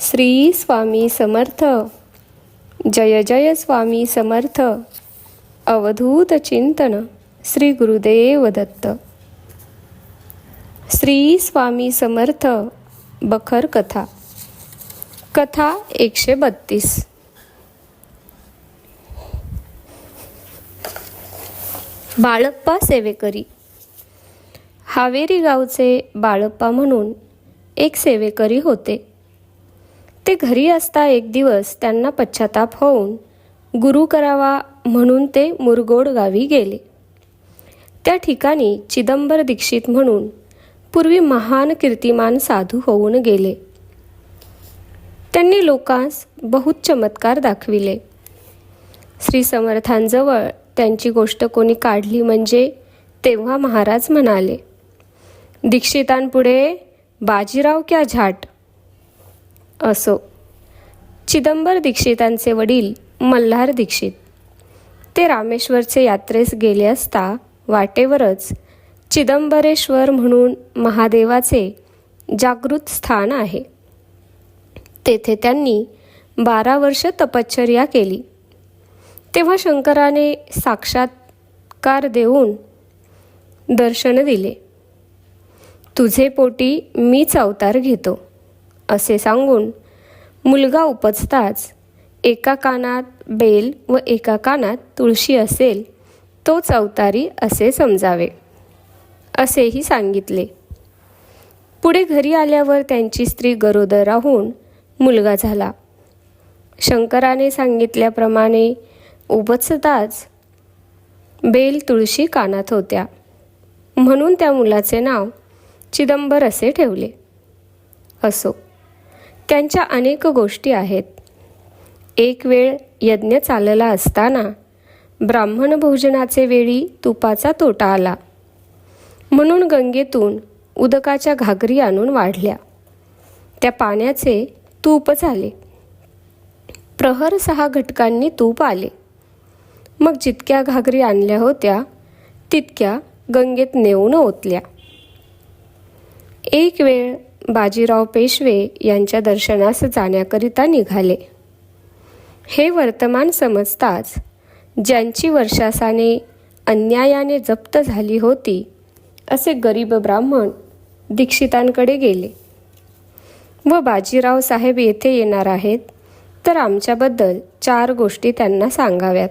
श्री स्वामी समर्थ. जय जय स्वामी समर्थ. अवधूत चिंतन श्री गुरुदेव दत्त. श्री स्वामी समर्थ बखर कथा. कथा एकशे बत्तीस. बाळप्पा सेवेकरी. हावेरी गावचे बाळप्पा म्हणून एक सेवेकरी होते. ते घरी असता एक दिवस त्यांना पश्चाताप होऊन गुरु करावा म्हणून ते मुरगोड गावी गेले. त्या ठिकाणी चिदंबर दीक्षित म्हणून पूर्वी महान कीर्तिमान साधू होऊन गेले. त्यांनी लोकांस बहुत चमत्कार दाखविले. श्री समर्थांजवळ त्यांची गोष्ट कोणी काढली म्हणजे तेव्हा महाराज म्हणाले दीक्षितांपुढे बाजीराव क्या झाट? असो. चिदंबर दीक्षितांचे वडील मल्हार दीक्षित. ते रामेश्वरचे यात्रेस गेले असता वाटेवरच चिदंबरेश्वर म्हणून महादेवाचे जागृत स्थान आहे. तेथे त्यांनी बारा वर्ष तपश्चर्या केली. तेव्हा शंकराने साक्षात्कार देऊन दर्शन दिले. तुझे पोटी मीच अवतार घेतो. असे सांगून मुलगा उपजताच एका कानात बेल व एका कानात तुळशी असेल तोच अवतारी असे समजावे. असेही सांगितले. पुढे घरी आल्यावर त्यांची स्त्री गरोदर राहून मुलगा झाला. शंकराने सांगितल्याप्रमाणे उपजताच बेल तुळशी कानात होत्या. म्हणून त्या मुलाचे नाव चिदंबर असे ठेवले. असो. त्यांच्या अनेक गोष्टी आहेत. एक वेळ यज्ञ चालला असताना ब्राह्मण भोजनाचे वेळी तुपाचा तोटा आला. म्हणून गंगेतून उदकाच्या घागरी आणून वाढल्या. त्या पाण्याचे तूप झाले. प्रहर सहा घटकांनी तूप आले. मग जितक्या घागरी आणल्या होत्या तितक्या गंगेत नेऊन ओतल्या. एक वेळ बाजीराव पेशवे यांच्या दर्शनास जाण्याकरिता निघाले. हे वर्तमान समजताच ज्यांची वर्षासाने अन्यायाने जप्त झाली होती असे गरीब ब्राह्मण दीक्षितांकडे गेले. व बाजीराव साहेब येथे येणार आहेत तर आमच्याबद्दल चार गोष्टी त्यांना सांगाव्यात.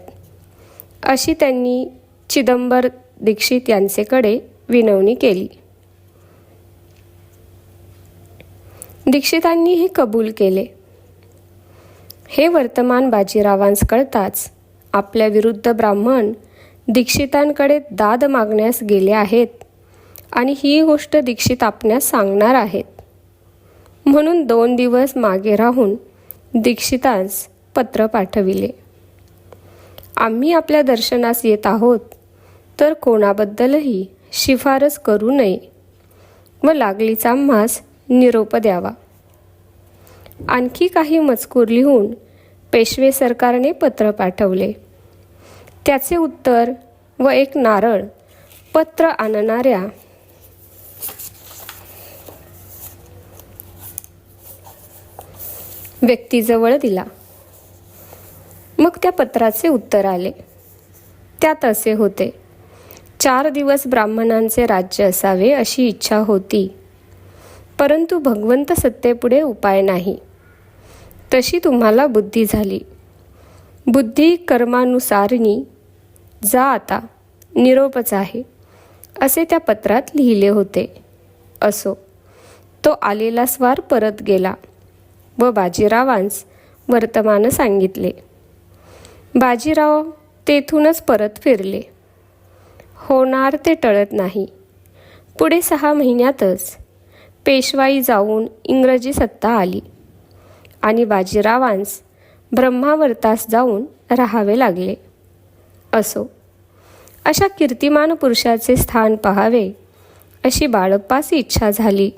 अशी त्यांनी चिदंबर दीक्षित यांचेकडे विनवणी केली. दीक्षितांनी हे कबूल केले. हे वर्तमान बाजीरावांस कळताच आपल्या विरुद्ध ब्राह्मण दीक्षितांकडे दाद मागण्यास गेले आहेत आणि ही गोष्ट दीक्षित आपण्यास सांगणार आहेत. म्हणून दोन दिवस मागे राहून दीक्षितांस पत्र पाठविले. आम्ही आपल्या दर्शनास येत आहोत तर कोणाबद्दलही शिफारस करू नये. व लागलीचा आम्हास निरोप द्यावा. आणखी काही मजकूर लिहून पेशवे सरकारने पत्र पाठवले. त्याचे उत्तर व एक नारळ पत्र आणणाऱ्या व्यक्तीजवळ दिला. मग त्या पत्राचे उत्तर आले. त्यात असे होते. चार दिवस ब्राह्मणांचे राज्य असावे अशी इच्छा होती. परंतु भगवंत सत्तेपुढे उपाय नाही. तशी तुम्हाला बुद्धी झाली. बुद्धी कर्मानुसारनी जा आता निरोपच आहे असे त्या पत्रात लिहिले होते. असो तो आलेला स्वार परत गेला व बाजीरावांस वर्तमान सांगितले बाजीराव तेथूनच परत फिरले. होणार ते टळत नाही. पुढे सहा महिन्यातच पेशवाई जाऊन इंग्रजी सत्ता आली. आणि बाजीरावांस ब्रह्मावर्तास जाऊन राहावे लागले. असो अशा कीर्तिमान पुरुषाचे स्थान पहावे अशी बाळप्पास इच्छा झाली.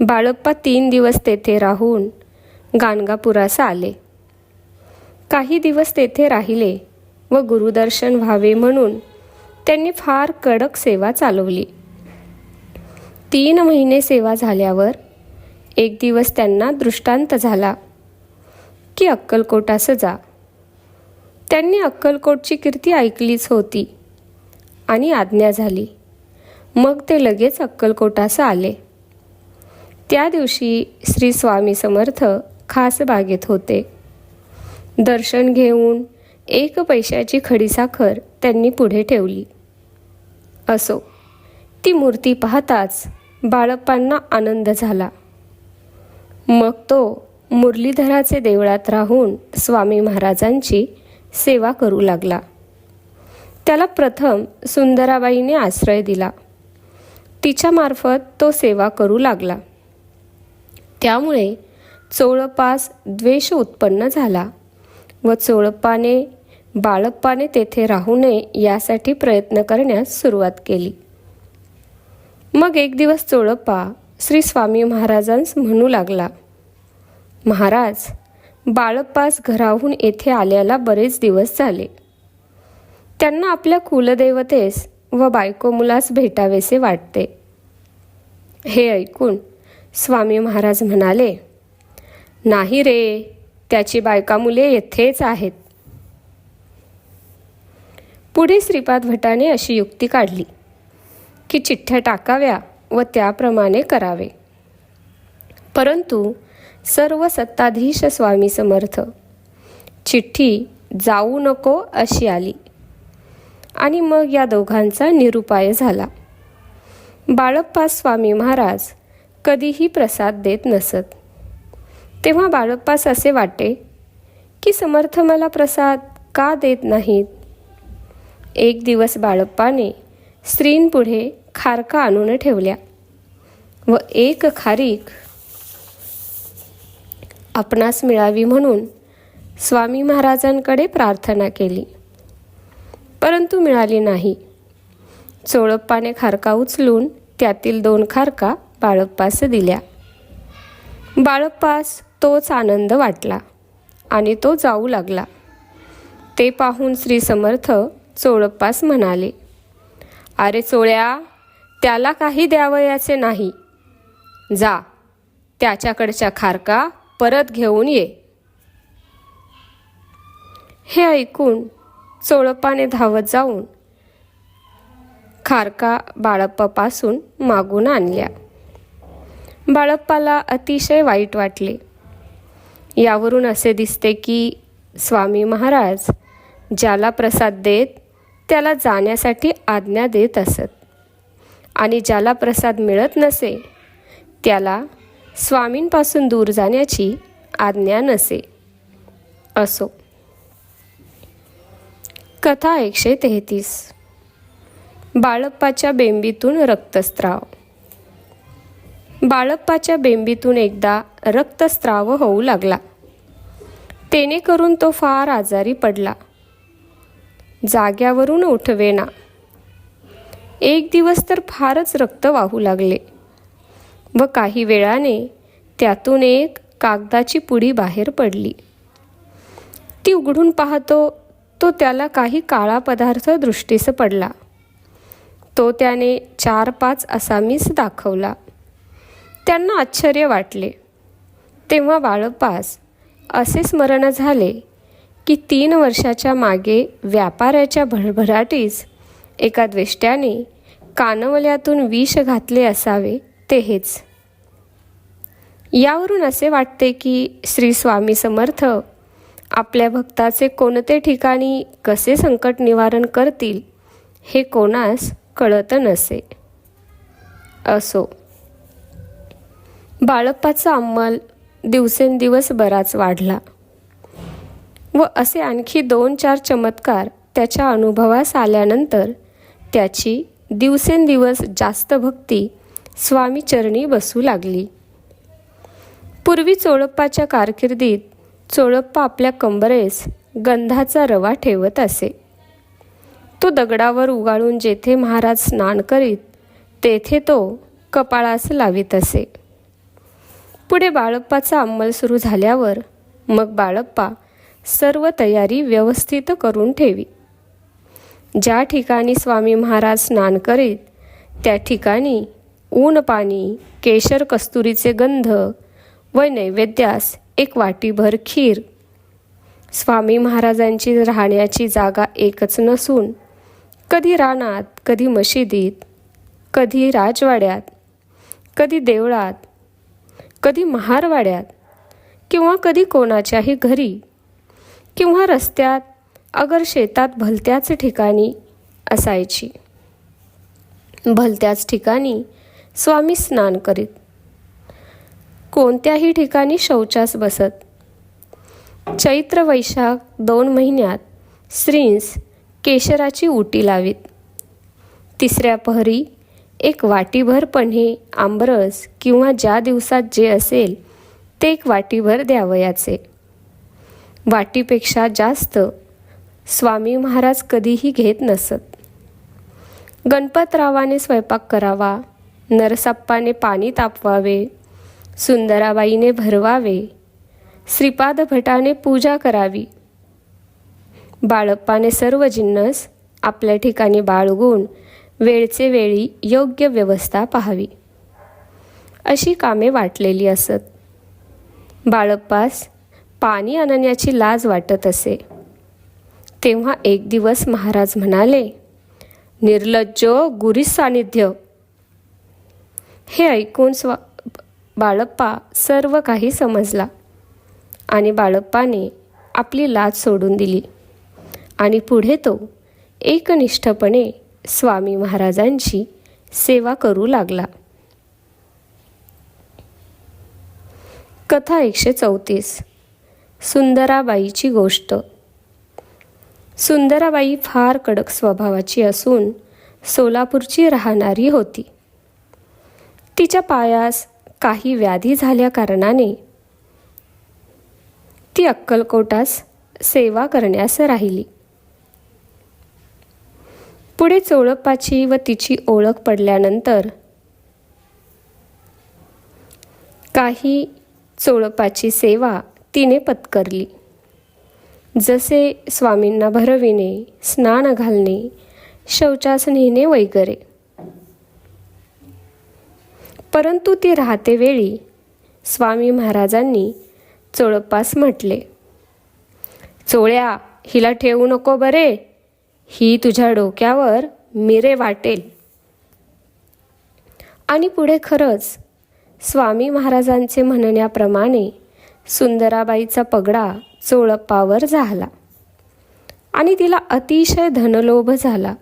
बाळप्पा तीन दिवस तेथे राहून गाणगापुरास आले. काही दिवस तेथे राहिले व गुरुदर्शन व्हावे म्हणून त्यांनी फार कडक सेवा चालवली. तीन महिने सेवा झाल्यावर एक दिवस त्यांना दृष्टांत झाला की अक्कलकोटास जा. त्यांनी अक्कलकोटची कीर्ती ऐकलीच होती आणि आज्ञा झाली. मग ते लगेच अक्कलकोटास आले. त्या दिवशी श्री स्वामी समर्थ खास बागेत होते. दर्शन घेऊन एक पैशाची खडीसाखर त्यांनी पुढे ठेवली. असो ती मूर्ती पाहताच बाळप्पांना आनंद झाला. मग तो मुरलीधराचे देवळात राहून स्वामी महाराजांची सेवा करू लागला. त्याला प्रथम सुंदराबाईने आश्रय दिला. तिच्यामार्फत तो सेवा करू लागला. त्यामुळे चोळपास द्वेष उत्पन्न झाला व चोळप्पाने बाळप्पाने तेथे राहू नये यासाठी प्रयत्न करण्यास सुरुवात केली. मग एक दिवस चोळप्पा श्री स्वामी महाराजांस म्हणू लागला महाराज बाळप्पास घराहून येथे आल्याला बरेच दिवस झाले. त्यांना आपल्या कुलदेवतेस व बायको मुलास भेटावेसे वाटते. हे ऐकून स्वामी महाराज म्हणाले नाही रे त्याची बायका मुले येथेच आहेत. पुढे श्रीपाद भटाने अशी युक्ती काढली. की चिठ्ठ्या टाकाव्या व त्याप्रमाणे करावे. परंतु सर्व सत्ताधीश स्वामी समर्थ चिठ्ठी जाऊ नको अशी आली. आणि मग या दोघांचा निरुपाय झाला. बाळप्पा स्वामी महाराज कधीही प्रसाद देत नसत. तेव्हा बाळप्पास असे वाटे की समर्थ मला प्रसाद का देत नाहीत? एक दिवस बाळप्पाने स्त्रींपुढे खारका आणून ठेवल्या व एक खारीक आपणास मिळावी म्हणून स्वामी महाराजांकडे प्रार्थना केली. परंतु मिळाली नाही. चोळप्पाने खारका उचलून त्यातील दोन खारका बाळप्पास दिल्या. बाळप्पास तोच आनंद वाटला आणि तो जाऊ लागला. ते पाहून श्री समर्थ चोळप्पास म्हणाले अरे चोळ्या त्याला काही द्यावयाचे नाही. जा त्याच्याकडच्या खारका परत घेऊन ये. हे ऐकून चोळपाने धावत जाऊन खारका बाळप्पापासून मागून आणल्या. बाळप्पाला अतिशय वाईट वाटले. यावरून असे दिसते की स्वामी महाराज ज्याला प्रसाद देत त्याला जाण्यासाठी आज्ञा देत असत. आणि ज्याला प्रसाद मिळत नसे त्याला स्वामींपासून दूर जाण्याची आज्ञा नसे. असो. कथा एकशे तेहतीस. बाळप्पाच्या बेंबीतून रक्तस्त्राव बाळप्पाच्या बेंबीतून एकदा रक्तस्त्राव होऊ लागला. तेने करून तो फार आजारी पडला. जाग्यावरून उठवेना. एक दिवस तर फारच रक्त वाहू लागले व काही वेळाने त्यातून एक कागदाची पुडी बाहेर पडली. ती उघडून पाहतो तो त्याला काही काळा पदार्थ दृष्टीस पडला. तो त्याने चार पाच असामीस दाखवला. त्यांना आश्चर्य वाटले. तेव्हा बाळपास असे स्मरण झाले की तीन वर्षाच्या मागे व्यापाऱ्याच्या भरभराटीस एका द्वेष्ट्याने कानवल्यातून विष घातले असावे ते हेच. यावरून असे वाटते की श्री स्वामी समर्थ आपल्या भक्ताचे कोणते ठिकाणी कसे संकट निवारण करतील हे कोणास कळत नसे. असो. बाळप्पाचा अंमल दिवसेंदिवस बराच वाढला. व असे आणखी दोन चार चमत्कार त्याच्या अनुभवास आल्यानंतर त्याची दिवसेंदिवस जास्त भक्ती स्वामी चरणी बसू लागली. पूर्वी चोळप्पाच्या कारकिर्दीत चोळप्पा आपल्या कंबरेस गंधाचा रवा ठेवत असे. तो दगडावर उगाळून जेथे महाराज स्नान करीत तेथे तो कपाळास लावित असे. पुढे बाळप्पाचा अंमल सुरू झाल्यावर मग बाळप्पा सर्व तयारी व्यवस्थित करून ठेवी. ज्या ठिकाणी स्वामी महाराज स्नान करीत त्या ठिकाणी ऊन पाणी केशर कस्तुरीचे गंध व नैवेद्यास एक वाटीभर खीर. स्वामी महाराजांची राहण्याची जागा एकच नसून कधी रानात कधी मशिदीत कधी राजवाड्यात कधी देवळात कधी महारवाड्यात किंवा कधी कोणाच्याही घरी किंवा रस्त्यात अगर शेतात भलत्याच ठिकाणी असायची. भलत्याच ठिकाणी स्वामी स्नान करीत. कोणत्याही ठिकाणी शौचास बसत. चैत्र वैशाख दोन महिन्यात श्रींस केशराची उटी लावीत. तिसऱ्या पहरी एक वाटीभर पन्हे आंबरस किंवा ज्या दिवसात जे असेल ते एक वाटीभर द्यावयाचे. वाटीपेक्षा जास्त स्वामी महाराज कधीही घेत नसत. गणपतरावाने स्वयंपाक करावा नरसप्पाने पाणी तापवावे सुंदराबाईने भरवावे श्रीपाद भटाने पूजा करावी. बाळप्पाने सर्व जिन्नस आपल्या ठिकाणी बाळगून वेळचे वेळी योग्य व्यवस्था पाहावी. अशी कामे वाटलेली असत. बाळप्पास पाणी आणण्याची लाज वाटत असे. तेव्हा एक दिवस महाराज म्हणाले निर्लज्ज गुरीस सानिध्य हे ऐकून स्व बाळप्पा सर्व काही समजला आणि बाळप्पाने आपली लाज सोडून दिली आणि पुढे तो एकनिष्ठपणे स्वामी महाराजांची सेवा करू लागला. कथा एकशे चौतीस. सुंदराबाईची गोष्ट. सुंदराबाई फार कडक स्वभावाची असून सोलापूरची राहणारी होती. तिच्या पायास काही व्याधी झाल्या कारणाने ती अक्कलकोटास सेवा करण्यास राहिली. पुढे चोळप्पाची व तिची ओळख पडल्यानंतर काही चोळपाची सेवा तिने पत्करली. जसे स्वामींना भरविणे स्नान घालणे शौचास नेणे वगैरे. परंतु ती राहते वेळी स्वामी महाराजांनी चोळपास म्हटले चोळ्या हिला ठेवू नको बरे. ही तुझ्या डोक्यावर मिरे वाटेल. आणि पुढे खरंच स्वामी महाराजांचे म्हणण्याप्रमाणे सुंदराबाईचा पगडा चोळप्पावर झाला. आणि तिला अतिशय धनलोभ झाला.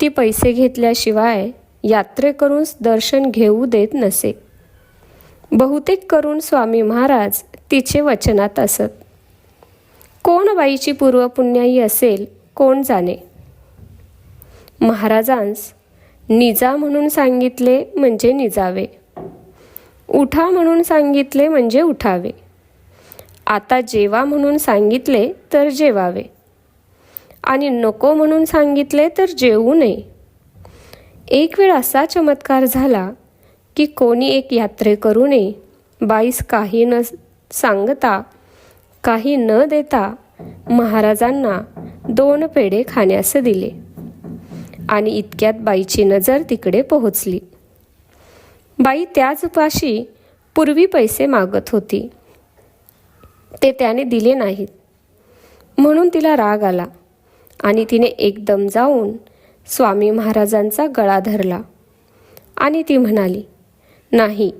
ती पैसे घेतल्याशिवाय यात्रेकरून दर्शन घेऊ देत नसे. बहुतेक करून स्वामी महाराज तिचे वचनात असत. कोण बाईची पूर्वपुण्याई असेल कोण जाणे? महाराजांस निजा म्हणून सांगितले म्हणजे निजावे. उठा म्हणून सांगितले म्हणजे उठावे. आता जेवा म्हणून सांगितले तर जेवावे. आणि नको म्हणून सांगितले तर जेवू नये. एक वेळ असा चमत्कार झाला की कोणी एक यात्रेकरूने बाईस काही न सांगता काही न देता महाराजांना दोन पेढे खाण्यास दिले. आणि इतक्यात बाईची नजर तिकडे पोहोचली. बाई त्याच पाशी पूर्वी पैसे मागत होती. ते त्याने दिले नाहीत. म्हणून तिला राग आला आणि तिने एकदम जाऊन स्वामी महाराजांचा गळा धरला. आणि ती म्हणाली नाही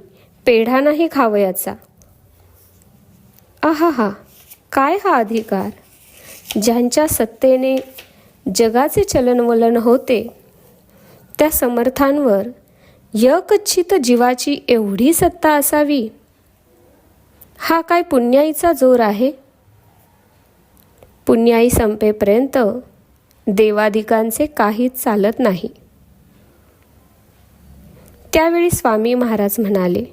पेढा नाही खावयाचा. आहा काय हा अधिकार? ज्यांच्या सत्तेने जगाचे चलनवलन होते त्या समर्थांवर यकच्छित जीवाची एवढी सत्ता असावी? हा काय पुण्याईचा जोर आहे? पुण्याई संपेपर्यंत देवाधिकांचे काहीच चालत नाही. त्यावेळी स्वामी महाराज म्हणाले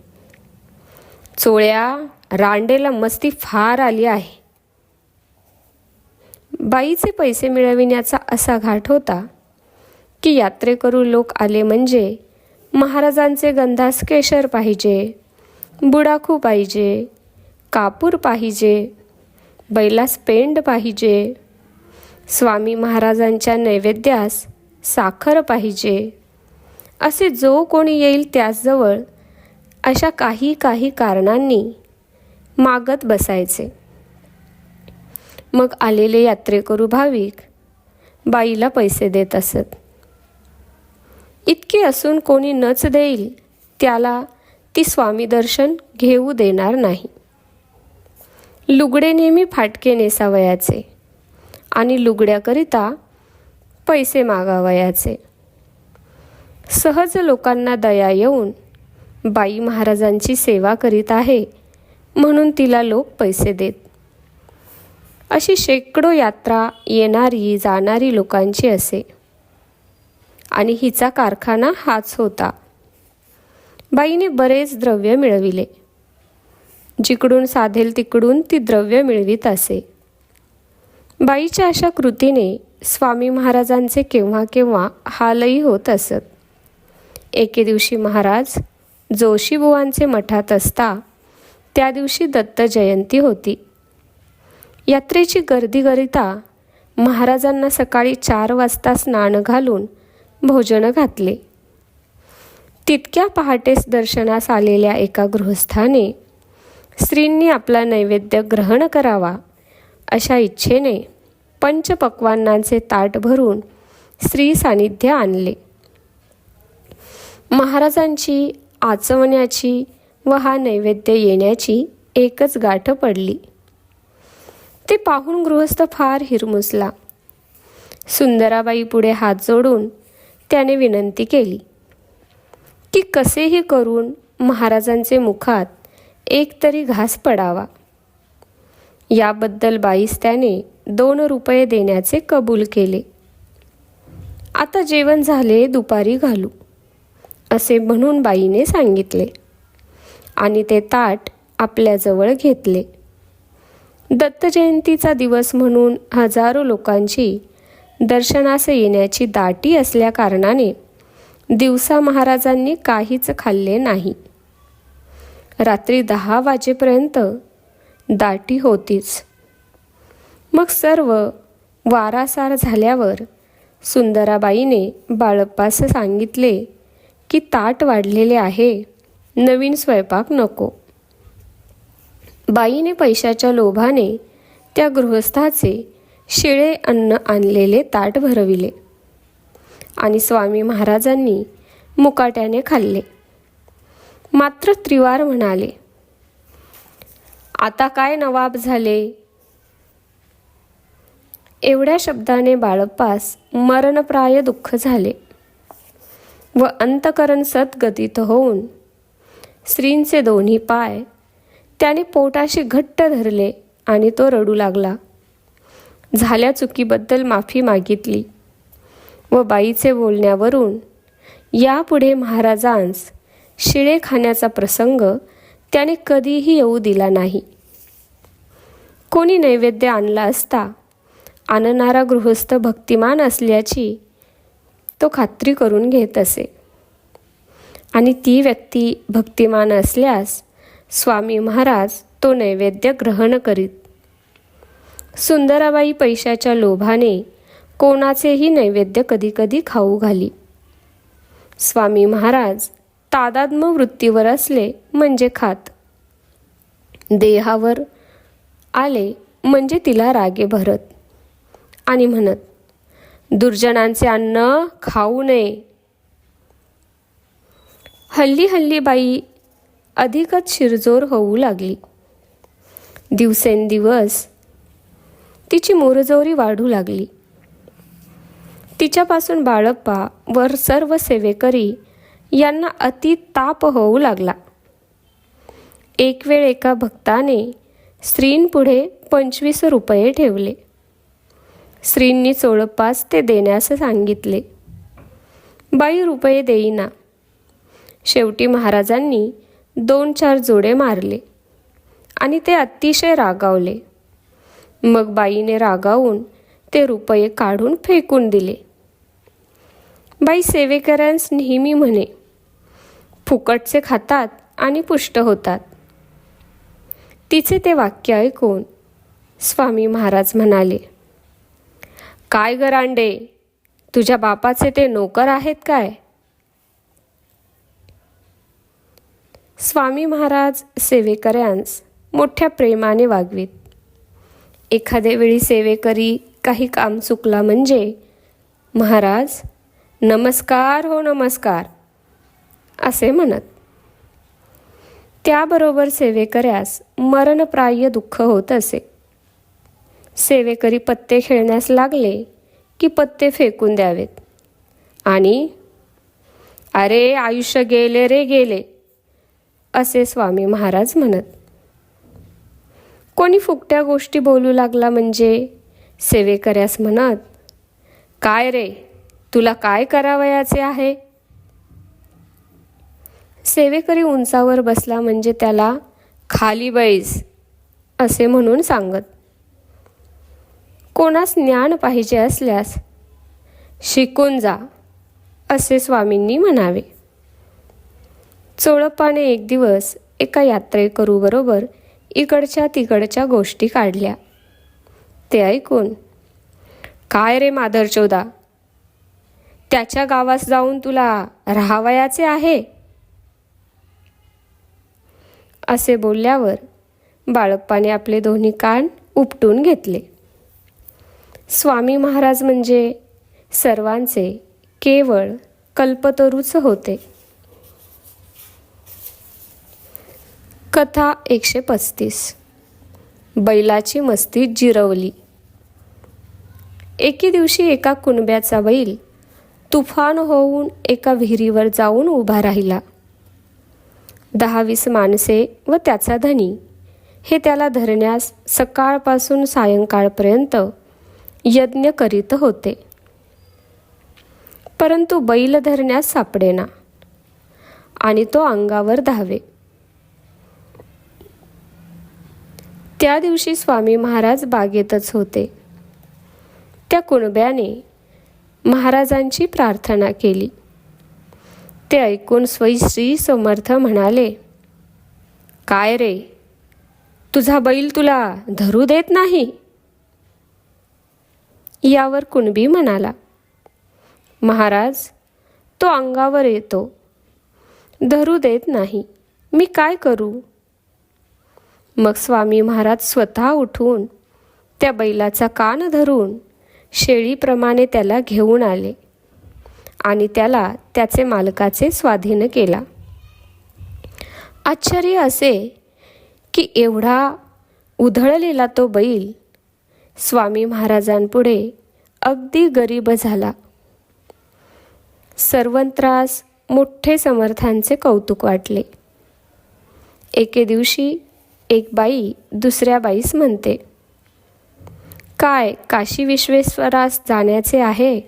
चोळ्या रांडेला मस्ती फार आली आहे. बाईचे पैसे मिळविण्याचा असा घाट होता की यात्रेकरू लोक आले म्हणजे महाराजांचे गंधास केशर पाहिजे बुडाखू पाहिजे कापूर पाहिजे बैलास पेंड पाहिजे स्वामी महाराजांच्या नैवेद्यास साखर पाहिजे. असे जो कोणी येईल त्याचजवळ अशा काही काही कारणांनी मागत बसायचे. मग आलेले यात्रेकरू भाविक बाईला पैसे देत असत. इतके असून कोणी नच देईल त्याला ती स्वामी दर्शन घेऊ देणार नाही. लुगडे नेहमी फाटके नेसावयाचे आणि लुगड्याकरिता पैसे मागावयाचे. सहज लोकांना दया येऊन बाई महाराजांची सेवा करीत आहे म्हणून तिला लोक पैसे देत. अशी शेकडो यात्रा येणारी जाणारी लोकांची असे. आणि हिचा कारखाना हाच होता. बाईने बरेच द्रव्य मिळविले. जिकडून साधेल तिकडून ती द्रव्य मिळवीत असे. बाईच्या अशा कृतीने स्वामी महाराजांचे केव्हा केव्हा हालही होत असत. एके दिवशी महाराज जोशीबुवांचे मठात असता त्या दिवशी दत्त जयंती होती. यात्रेची गर्दीकरिता महाराजांना सकाळी चार वाजता स्नान घालून भोजनं घातले. तितक्या पहाटेस दर्शनास आलेल्या एका गृहस्थाने स्त्रींनी आपला नैवेद्य ग्रहण करावा. अशा इच्छेने पंचपक्वान्नांचे ताट भरून स्त्री सानिध्य आणले. महाराजांची आचवण्याची व हा नैवेद्य येण्याची एकच गाठ पडली. ते पाहून गृहस्थ फार हिरमुसला. सुंदराबाई पुढे हात जोडून त्याने विनंती केली की कसेही करून महाराजांचे मुखात एक तरी घास पडावा. याबद्दल बाईस त्याने दोन रुपये देण्याचे कबूल केले. आता जेवण झाले दुपारी घालू असे म्हणून बाईने सांगितले. आणि ते ताट आपल्याजवळ घेतले. दत्तजयंतीचा दिवस म्हणून हजारो लोकांची दर्शनास येण्याची दाटी असल्याकारणाने दिवसा महाराजांनी काहीच खाल्ले नाही. रात्री दहा वाजेपर्यंत दाटी होतीच. मग सर्व वारासार झाल्यावर सुंदराबाईने बाळप्पास सांगितले की ताट वाढलेले आहे नवीन स्वयंपाक नको. बाईने पैशाच्या लोभाने त्या गृहस्थाचे शिळे अन्न आणलेले ताट भरविले. आणि स्वामी महाराजांनी मुकाट्याने खाल्ले. मात्र त्रिवार म्हणाले आता काय नवाब झाले? एवढ्या शब्दाने बाळप्पास मरणप्राय दुःख झाले व अंतकरण सद्गतीत होऊन स्त्रींचे दोन्ही पाय त्याने पोटाशी घट्ट धरले आणि तो रडू लागला. झाल्या चुकीबद्दल माफी मागितली व बाईचे बोलण्यावरून यापुढे महाराजांस शिळे खाण्याचा प्रसंग त्याने कधीही येऊ दिला नाही. कोणी नैवेद्य आणला असता आणणारा गृहस्थ भक्तिमान असल्याची तो खात्री करून घेत असे. आणि ती व्यक्ती भक्तिमान असल्यास स्वामी महाराज तो नैवेद्य ग्रहण करीत सुंदराबाई पैशाच्या लोभाने कोणाचेही नैवेद्य कधीकधी खाऊ घाली. स्वामी महाराज तादात्म वृत्तीवर असले म्हणजे खात. देहावर आले म्हणजे तिला रागे भरत. आणि म्हणत दुर्जनांचे अन्न खाऊ नये. हल्ली हल्ली बाई अधिकच शिरजोर होऊ लागली. दिवसेंदिवस तिची मोरजोरी वाढू लागली. तिच्यापासून बाळप्पा वर सर्व सेवेकरी यांना अति ताप होऊ लागला. एक वेळ एका भक्ताने स्त्रींपुढे पंचवीस रुपये ठेवले. स्त्रींनी चोळपास ते देण्यास सांगितले. बाई रुपये देईना. शेवटी महाराजांनी दोन चार जोडे मारले आणि ते अतिशय रागावले. मग बाईने रागावून ते रुपये काढून फेकून दिले. बाई सेवेकऱ्यांस नेहमी म्हणे फुकटचे खातात आणि पुष्ट होतात. तिचे ते वाक्य ऐकून स्वामी महाराज म्हणाले काय गरांडे तुझ्या बापाचे ते नोकर आहेत काय? स्वामी महाराज सेवेकऱ्यांस मोठ्या प्रेमाने वागवीत. एखाद्या वेळी सेवेकरी काही काम चुकला म्हणजे महाराज नमस्कार हो नमस्कार असे म्हणत. त्याबरोबर सेवेकऱ्यास मरणप्राय दुःख होत असे. सेवेकरी पत्ते खेळण्यास लागले की पत्ते फेकून द्यावेत. आणि अरे आयुष्य गेले रे गेले असे स्वामी महाराज म्हणत. कोणी फुकट्या गोष्टी बोलू लागला म्हणजे सेवेकऱ्यास म्हणत काय रे तुला काय करावयाचे आहे? सेवेकरी उंचावर बसला म्हणजे त्याला खाली बैस असे म्हणून सांगत. कोणास ज्ञान पाहिजे असल्यास शिकून जा असे स्वामींनी म्हणावे. चोळप्पाने एक दिवस एका यात्रेकरूबरोबर इकडच्या तिकडच्या गोष्टी काढल्या. ते ऐकून काय रे माधरचोदा त्याच्या गावास जाऊन तुला राहावयाचे आहे? असे बोलल्यावर बाळप्पाने आपले दोन्ही कान उपटून घेतले. स्वामी महाराज म्हणजे सर्वांचे केवळ कल्पतरूच होते. कथा एकशे पस्तीस. बैलाची मस्ती जिरवली. एके दिवशी एका कुणब्याचा बैल तुफान होऊन एका विहिरीवर जाऊन उभा राहिला. दहावीस माणसे व त्याचा धनी हे त्याला धरण्यास सकाळपासून सायंकाळपर्यंत यज्ञ करीत होते. परंतु बैल धरण्यास सापडेना आणि तो अंगावर धावे. त्या दिवशी स्वामी महाराज बागेतच होते. त्या कुणब्याने महाराजांची प्रार्थना केली. ते ऐकून स्वै श्री समर्थ म्हणाले काय रे? तुझा बैल तुला धरू देत नाही? यावर कुणबी म्हणाला महाराज तो अंगावर येतो. धरू देत नाही. मी काय करू? मग स्वामी महाराज स्वतः उठून त्या बैलाचा कान धरून शेळीप्रमाणे त्याला घेऊन आले आणि त्याला त्याचे मालकाचे स्वाधीन केला. आश्चर्य असे की एवढा उधळलेला तो बैल स्वामी महाराजांपुढे अगदी गरीब झाला. सर्वंत्रास मोठे समर्थांचे कौतुक वाटले. एके दिवशी एक बाई दुसऱ्या बाईस म्हणते काय काशी विश्वेश्वरास जाण्याचे आहे?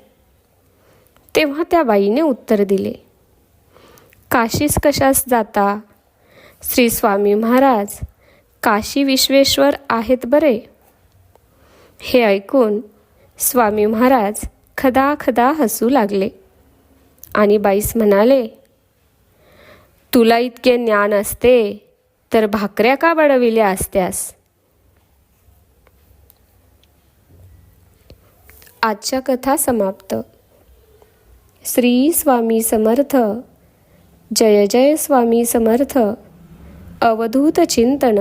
तेव्हा त्या बाईने उत्तर दिले काशीस कशास जाता? श्री स्वामी महाराज काशी विश्वेश्वर आहेत बरे. हे ऐकून स्वामी महाराज खदा खदा हसू लागले आणि बाईस म्हणाले तुला इतके ज्ञान असते तर भाकऱ्या का बडविल्या असत्यास? आजच्या कथा समाप्त. श्री स्वामी समर्थ. जय जय स्वामी समर्थ. अवधूत चिंतन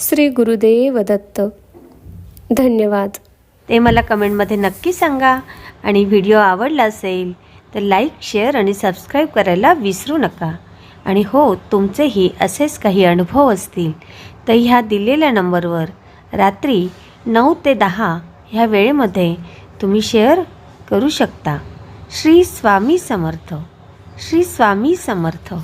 श्री गुरुदेव दत्त. धन्यवाद. ते मला कमेंटमध्ये नक्की सांगा. आणि व्हिडिओ आवडला असेल तर लाईक शेअर आणि सबस्क्राईब करायला विसरू नका. आणि हो तुमचेही असेच काही अनुभव असतील. तर ह्या दिलेल्या नंबरवर रात्री नऊ ते दहा ह्या वेळेमध्ये तुम्ही शेअर करू शकता. श्री स्वामी समर्थ. श्री स्वामी समर्थ.